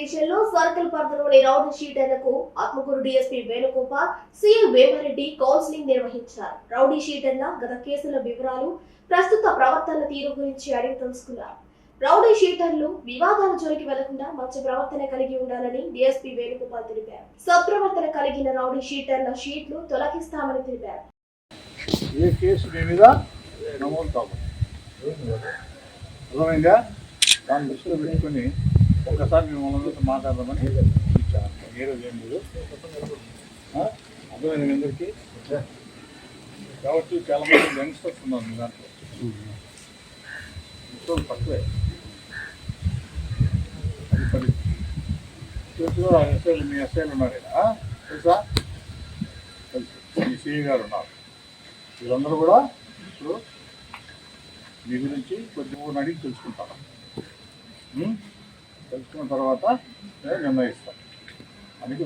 స్టేషన్లో సర్కిల్ పరిధిలోని rowdy షీటర్లకు Atmakur DSP Venugopal CM Vemareddy counselling నిర్వహించారు. రౌడీ షీటర్ల గత కేసుల వివరాలు ప్రస్తుత ప్రవర్తన తీరు గురించి అడిగి తెలుసుకున్నారు. రౌడీ షీటర్లు వివాదాల జోలికి వెళ్ళకుండా మంచి ప్రవర్తన కలిగి ఉండాలని డీఎస్పీ వేణుగోపాల్ తెలిపారు. సత్ప్రవర్తన కలిగిన రౌడీ షీటర్ల షీట్లు తొలగిస్తామని తెలిపారు. ఏ కేసు మీద నమోదు అర్థమైందా? దాన్ని దృష్టిలో పెట్టుకుని ఒక్కసారి మేము మాట్లాడదామని ఇచ్చాను. మీరు ఏం లేదు. అర్థమైంది మీ అందరికీ? కాబట్టి చాలా మంది యంగ్స్టర్స్ ఉన్నారు మీ దాంట్లో. ముసలోళ్ళు తక్కువే. అది పది తెలుసు ఎస్ఐలు మీ ఎస్ఐలు ఉన్నారు ఇక్కడ తెలుసా? తెలుసు. మీ సిఈ గారు ఉన్నారు. వీళ్ళందరూ కూడా ఇప్పుడు మీ గురించి కొద్దిగా అడిగి తెలుసుకుంటారు. తెలుసుకున్న తర్వాత నేను నిర్ణయిస్తాను అందుకే